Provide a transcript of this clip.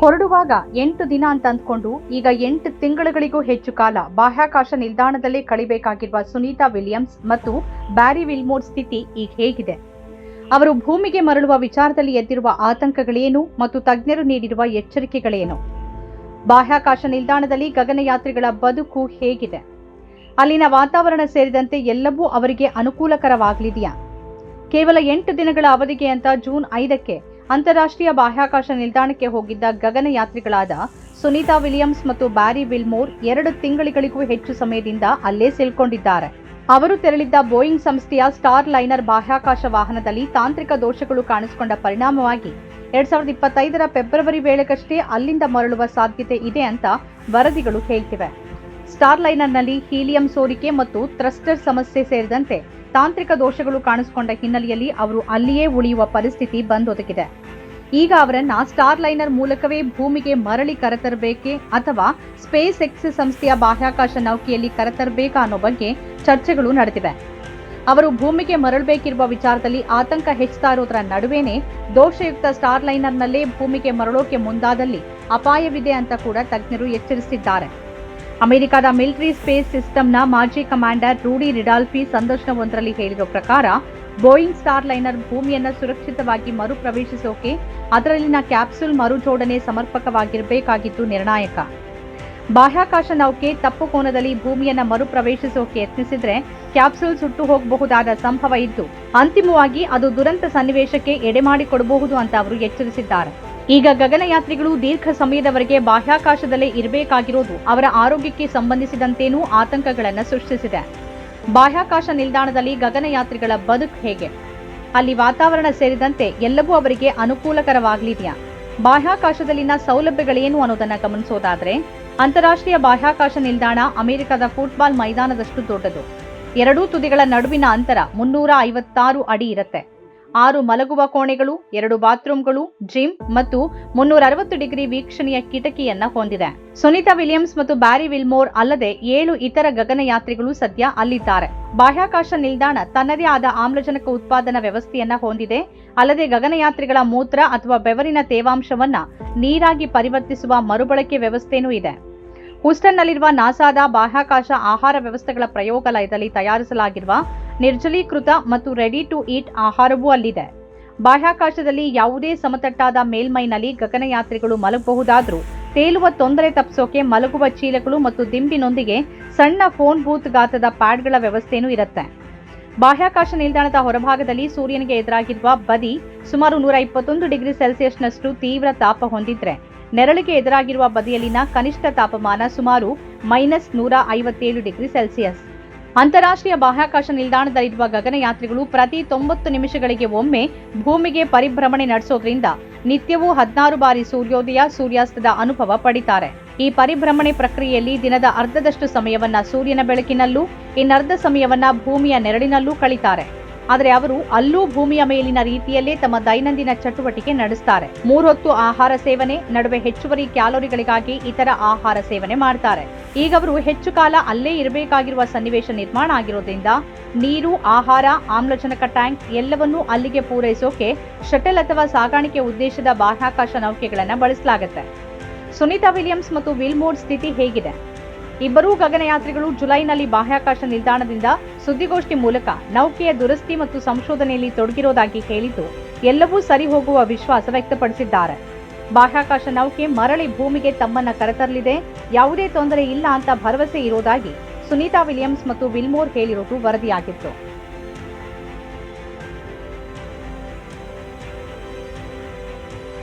ಹೊರಡುವಾಗ ಎಂಟು ದಿನ ಅಂತ ಅಂದ್ಕೊಂಡು ಈಗ ಎಂಟು ತಿಂಗಳುಗಳಿಗೂ ಹೆಚ್ಚು ಕಾಲ ಬಾಹ್ಯಾಕಾಶ ನಿಲ್ದಾಣದಲ್ಲೇ ಕಳಿಬೇಕಾಗಿರುವ ಸುನೀತಾ ವಿಲಿಯಮ್ಸ್ ಮತ್ತು ಬ್ಯಾರಿ ವಿಲ್ಮೋರ್ ಸ್ಥಿತಿ ಈಗ ಹೇಗಿದೆ. ಅವರು ಭೂಮಿಗೆ ಮರಳುವ ವಿಚಾರದಲ್ಲಿ ಎದ್ದಿರುವ ಆತಂಕಗಳೇನು ಮತ್ತು ತಜ್ಞರು ನೀಡಿರುವ ಎಚ್ಚರಿಕೆಗಳೇನು? ಬಾಹ್ಯಾಕಾಶ ನಿಲ್ದಾಣದಲ್ಲಿ ಗಗನಯಾತ್ರಿಗಳ ಬದುಕು ಹೇಗಿದೆ? ಅಲ್ಲಿನ ವಾತಾವರಣ ಸೇರಿದಂತೆ ಎಲ್ಲವೂ ಅವರಿಗೆ ಅನುಕೂಲಕರವಾಗಲಿದೆಯಾ? ಕೇವಲ ಎಂಟು ದಿನಗಳ ಅವಧಿಗೆ ಅಂತ ಜೂನ್ ಐದಕ್ಕೆ ಅಂತಾರಾಷ್ಟ್ರೀಯ ಬಾಹ್ಯಾಕಾಶ ನಿಲ್ದಾಣಕ್ಕೆ ಹೋಗಿದ್ದ ಗಗನಯಾತ್ರಿಗಳಾದ ಸುನೀತಾ ವಿಲಿಯಮ್ಸ್ ಮತ್ತು ಬ್ಯಾರಿ ವಿಲ್ಮೋರ್ ಎರಡು ತಿಂಗಳಿಗಳಿಗೂ ಹೆಚ್ಚು ಸಮಯದಿಂದ ಅಲ್ಲೇ ಸಿಲ್ಕೊಂಡಿದ್ದಾರೆ. ಅವರು ತೆರಳಿದ್ದ ಬೋಯಿಂಗ್ ಸಂಸ್ಥೆಯ ಸ್ಟಾರ್ ಲೈನರ್ ಬಾಹ್ಯಾಕಾಶ ವಾಹನದಲ್ಲಿ ತಾಂತ್ರಿಕ ದೋಷಗಳು ಕಾಣಿಸಿಕೊಂಡ ಪರಿಣಾಮವಾಗಿ ಎರಡ್ ಸಾವಿರದ ಇಪ್ಪತ್ತೈದರ ಫೆಬ್ರವರಿ ವೇಳೆಗಷ್ಟೇ ಅಲ್ಲಿಂದ ಮರಳುವ ಸಾಧ್ಯತೆ ಇದೆ ಅಂತ ವರದಿಗಳು ಹೇಳ್ತಿವೆ. ಸ್ಟಾರ್ ಲೈನರ್ನಲ್ಲಿ ಹೀಲಿಯಂ ಸೋರಿಕೆ ಮತ್ತು ಥ್ರಸ್ಟರ್ ಸಮಸ್ಯೆ ಸೇರಿದಂತೆ ತಾಂತ್ರಿಕ ದೋಷಗಳು ಕಾಣಿಸಿಕೊಂಡ ಹಿನ್ನೆಲೆಯಲ್ಲಿ ಅವರು ಅಲ್ಲಿಯೇ ಉಳಿಯುವ ಪರಿಸ್ಥಿತಿ ಬಂದೊದಗಿದೆ. ಈಗ ಅವರನ್ನ ಸ್ಟಾರ್ ಲೈನರ್ ಮೂಲಕವೇ ಭೂಮಿಗೆ ಮರಳಿ ಕರೆತರಬೇಕೆ ಅಥವಾ ಸ್ಪೇಸ್ ಎಕ್ಸ್ ಸಂಸ್ಥೆಯ ಬಾಹ್ಯಾಕಾಶ ನೌಕೆಯಲ್ಲಿ ಕರೆತರಬೇಕಾ ಅನ್ನೋ ಬಗ್ಗೆ ಚರ್ಚೆಗಳು ನಡೆದಿವೆ. ಅವರು ಭೂಮಿಗೆ ಮರಳಬೇಕಿರುವ ವಿಚಾರದಲ್ಲಿ ಆತಂಕ ಹೆಚ್ಚುತ್ತಾ ಇರೋದರ ನಡುವೆನೆ ದೋಷಯುಕ್ತ ಸ್ಟಾರ್ ಲೈನರ್ನಲ್ಲೇ ಭೂಮಿಗೆ ಮರಳೋಕೆ ಮುಂದಾದಲ್ಲಿ ಅಪಾಯವಿದೆ ಅಂತ ಕೂಡ ತಜ್ಞರು ಎಚ್ಚರಿಸಿದ್ದಾರೆ. ಅಮೆರಿಕದ ಮಿಲಿಟರಿ ಸ್ಪೇಸ್ ಸಿಸ್ಟಮ್ನ ಮಾಜಿ ಕಮಾಂಡರ್ ರೂಡಿ ರಿಡಾಲ್ಫಿ ಸಂದರ್ಶನವೊಂದರಲ್ಲಿ ಹೇಳಿದ ಪ್ರಕಾರ, ಬೋಯಿಂಗ್ ಸ್ಟಾರ್ ಲೈನರ್ ಭೂಮಿಯನ್ನು ಸುರಕ್ಷಿತವಾಗಿ ಮರುಪ್ರವೇಶಿಸೋಕೆ ಅದರಲ್ಲಿನ ಕ್ಯಾಪ್ಸುಲ್ ಮರುಜೋಡಣೆ ಸಮರ್ಪಕವಾಗಿರಬೇಕಾಗಿದ್ದು ನಿರ್ಣಾಯಕ. ಬಾಹ್ಯಾಕಾಶ ನೌಕೆ ತಪ್ಪು ಕೋನದಲ್ಲಿ ಭೂಮಿಯನ್ನು ಮರುಪ್ರವೇಶಿಸೋಕೆ ಯತ್ನಿಸಿದ್ರೆ ಕ್ಯಾಪ್ಸುಲ್ ಸುಟ್ಟು ಹೋಗಬಹುದಾದ ಸಂಭವ ಇದ್ದು, ಅಂತಿಮವಾಗಿ ಅದು ದುರಂತ ಸನ್ನಿವೇಶಕ್ಕೆ ಎಡೆಮಾಡಿಕೊಡಬಹುದು ಅಂತ ಅವರು ಎಚ್ಚರಿಸಿದ್ದಾರೆ. ಈಗ ಗಗನಯಾತ್ರಿಗಳು ದೀರ್ಘ ಸಮಯದವರೆಗೆ ಬಾಹ್ಯಾಕಾಶದಲ್ಲೇ ಇರಬೇಕಾಗಿರೋದು ಅವರ ಆರೋಗ್ಯಕ್ಕೆ ಸಂಬಂಧಿಸಿದಂತೇನೂ ಆತಂಕಗಳನ್ನು ಸೃಷ್ಟಿಸಿದೆ. ಬಾಹ್ಯಾಕಾಶ ನಿಲ್ದಾಣದಲ್ಲಿ ಗಗನಯಾತ್ರಿಗಳ ಬದುಕು ಹೇಗೆ? ಅಲ್ಲಿ ವಾತಾವರಣ ಸೇರಿದಂತೆ ಎಲ್ಲವೂ ಅವರಿಗೆ ಅನುಕೂಲಕರವಾಗಲಿದೆಯಾ? ಬಾಹ್ಯಾಕಾಶದಲ್ಲಿನ ಸೌಲಭ್ಯಗಳೇನು ಅನ್ನೋದನ್ನು ಗಮನಿಸೋದಾದರೆ, ಅಂತಾರಾಷ್ಟ್ರೀಯ ಬಾಹ್ಯಾಕಾಶ ನಿಲ್ದಾಣ ಅಮೆರಿಕದ ಫುಟ್ಬಾಲ್ ಮೈದಾನದಷ್ಟು ದೊಡ್ಡದು. ಎರಡೂ ತುದಿಗಳ ನಡುವಿನ ಅಂತರ ಮುನ್ನೂರ ಐವತ್ತಾರು ಅಡಿ ಇರುತ್ತೆ. ಆರು ಮಲಗುವ ಕೋಣೆಗಳು, ಎರಡು ಬಾತ್ರೂಮ್ಗಳು, ಜಿಮ್ ಮತ್ತು ಮುನ್ನೂರ ಅರವತ್ತು ಡಿಗ್ರಿ ವೀಕ್ಷಣೆಯ ಕಿಟಕಿಯನ್ನ ಹೊಂದಿದೆ. ಸುನಿತಾ ವಿಲಿಯಮ್ಸ್ ಮತ್ತು ಬ್ಯಾರಿ ವಿಲ್ಮೋರ್ ಅಲ್ಲದೆ ಏಳು ಇತರ ಗಗನಯಾತ್ರಿಗಳು ಸದ್ಯ ಅಲ್ಲಿದ್ದಾರೆ. ಬಾಹ್ಯಾಕಾಶ ನಿಲ್ದಾಣ ತನ್ನದೇ ಆದ ಆಮ್ಲಜನಕ ಉತ್ಪಾದನಾ ವ್ಯವಸ್ಥೆಯನ್ನ ಹೊಂದಿದೆ. ಅಲ್ಲದೆ ಗಗನಯಾತ್ರಿಗಳ ಮೂತ್ರ ಅಥವಾ ಬೆವರಿನ ತೇವಾಂಶವನ್ನ ನೀರಾಗಿ ಪರಿವರ್ತಿಸುವ ಮರುಬಳಕೆ ವ್ಯವಸ್ಥೆಯೂ ಇದೆ. ಹೂಸ್ಟನ್ನಲ್ಲಿರುವ ನಾಸಾದ ಬಾಹ್ಯಾಕಾಶ ಆಹಾರ ವ್ಯವಸ್ಥೆಗಳ ಪ್ರಯೋಗಾಲಯದಲ್ಲಿ ತಯಾರಿಸಲಾಗಿರುವ ನಿರ್ಜಲೀಕೃತ ಮತ್ತು ರೆಡಿ ಟು ಈಟ್ ಆಹಾರವೂ ಅಲ್ಲಿದೆ. ಬಾಹ್ಯಾಕಾಶದಲ್ಲಿ ಯಾವುದೇ ಸಮತಟ್ಟಾದ ಮೇಲ್ಮೈನಲ್ಲಿ ಗಗನಯಾತ್ರಿಗಳು ಮಲಗಬಹುದಾದರೂ ತೇಲುವ ತೊಂದರೆ ತಪ್ಪಿಸೋಕೆ ಮಲಗುವ ಚೀಲಗಳು ಮತ್ತು ದಿಂಬಿನೊಂದಿಗೆ ಸಣ್ಣ ಫೋನ್ ಬೂತ್ ಗಾತ್ರದ ಪ್ಯಾಡ್ಗಳ ವ್ಯವಸ್ಥೆಯೂ ಇರುತ್ತೆ. ಬಾಹ್ಯಾಕಾಶ ನಿಲ್ದಾಣದ ಹೊರಭಾಗದಲ್ಲಿ ಸೂರ್ಯನಿಗೆ ಎದುರಾಗಿರುವ ಬದಿ ಸುಮಾರು ನೂರ ಇಪ್ಪತ್ತೊಂದು ಡಿಗ್ರಿ ಸೆಲ್ಸಿಯಸ್ನಷ್ಟು ತೀವ್ರ ತಾಪ ಹೊಂದಿದ್ರೆ, ನೆರಳಿಗೆ ಎದುರಾಗಿರುವ ಬದಿಯಲ್ಲಿನ ಕನಿಷ್ಠ ತಾಪಮಾನ ಸುಮಾರು ಮೈನಸ್ ನೂರ ಐವತ್ತೇಳು ಡಿಗ್ರಿ ಸೆಲ್ಸಿಯಸ್. ಅಂತಾರಾಷ್ಟ್ರೀಯ ಬಾಹ್ಯಾಕಾಶ ನಿಲ್ದಾಣದಲ್ಲಿರುವ ಗಗನಯಾತ್ರಿಗಳು ಪ್ರತಿ ತೊಂಬತ್ತು ನಿಮಿಷಗಳಿಗೆ ಒಮ್ಮೆ ಭೂಮಿಗೆ ಪರಿಭ್ರಮಣೆ ನಡೆಸೋದ್ರಿಂದ ನಿತ್ಯವೂ ಹದಿನಾರು ಬಾರಿ ಸೂರ್ಯೋದಯ, ಸೂರ್ಯಾಸ್ತದ ಅನುಭವ ಪಡಿತಾರೆ. ಈ ಪರಿಭ್ರಮಣೆ ಪ್ರಕ್ರಿಯೆಯಲ್ಲಿ ದಿನದ ಅರ್ಧದಷ್ಟು ಸಮಯವನ್ನ ಸೂರ್ಯನ ಬೆಳಕಿನಲ್ಲೂ, ಇನ್ನರ್ಧ ಸಮಯವನ್ನ ಭೂಮಿಯ ನೆರಳಿನಲ್ಲೂ ಕಳೀತಾರೆ. ಆದರೆ ಅವರು ಅಲ್ಲೂ ಭೂಮಿಯ ಮೇಲಿನ ರೀತಿಯಲ್ಲೇ ತಮ್ಮ ದೈನಂದಿನ ಚಟುವಟಿಕೆ ನಡೆಸ್ತಾರೆ. ಮೂರೊತ್ತು ಆಹಾರ ಸೇವನೆ, ನಡುವೆ ಹೆಚ್ಚುವರಿ ಕ್ಯಾಲೋರಿಗಳಿಗಾಗಿ ಇತರ ಆಹಾರ ಸೇವನೆ ಮಾಡ್ತಾರೆ. ಈಗ ಅವರು ಹೆಚ್ಚು ಕಾಲ ಅಲ್ಲೇ ಇರಬೇಕಾಗಿರುವ ಸನ್ನಿವೇಶ ನಿರ್ಮಾಣ ಆಗಿರೋದ್ರಿಂದ ನೀರು, ಆಹಾರ, ಆಮ್ಲಜನಕ ಟ್ಯಾಂಕ್ ಎಲ್ಲವನ್ನೂ ಅಲ್ಲಿಗೆ ಪೂರೈಸೋಕೆ ಶಟಲ್ ಅಥವಾ ಸಾಗಾಣಿಕೆ ಉದ್ದೇಶದ ಬಾಹ್ಯಾಕಾಶ ನೌಕೆಗಳನ್ನು ಬಳಸಲಾಗುತ್ತೆ. ಸುನೀತಾ ವಿಲಿಯಮ್ಸ್ ಮತ್ತು ವಿಲ್ಮೋಡ್ ಸ್ಥಿತಿ ಹೇಗಿದೆ? ಇಬ್ಬರೂ ಗಗನಯಾತ್ರಿಗಳು ಜುಲೈನಲ್ಲಿ ಬಾಹ್ಯಾಕಾಶ ನಿಲ್ದಾಣದಿಂದ ಸುದ್ದಿಗೋಷ್ಠಿ ಮೂಲಕ ನೌಕೆಯ ದುರಸ್ತಿ ಮತ್ತು ಸಂಶೋಧನೆಯಲ್ಲಿ ತೊಡಗಿರೋದಾಗಿ ಹೇಳಿದ್ದು, ಎಲ್ಲವೂ ಸರಿ ಹೋಗುವ ವಿಶ್ವಾಸ ವ್ಯಕ್ತಪಡಿಸಿದ್ದಾರೆ. ಬಾಹ್ಯಾಕಾಶ ನೌಕೆ ಮರಳಿ ಭೂಮಿಗೆ ತಮ್ಮನ್ನ ಕರೆತರಲಿದೆ, ಯಾವುದೇ ತೊಂದರೆ ಇಲ್ಲ ಅಂತ ಭರವಸೆ ಇರೋದಾಗಿ ಸುನೀತಾ ವಿಲಿಯಮ್ಸ್ ಮತ್ತು ವಿಲ್ಮೋರ್ ಹೇಳಿರೋದು ವರದಿಯಾಗಿತ್ತು.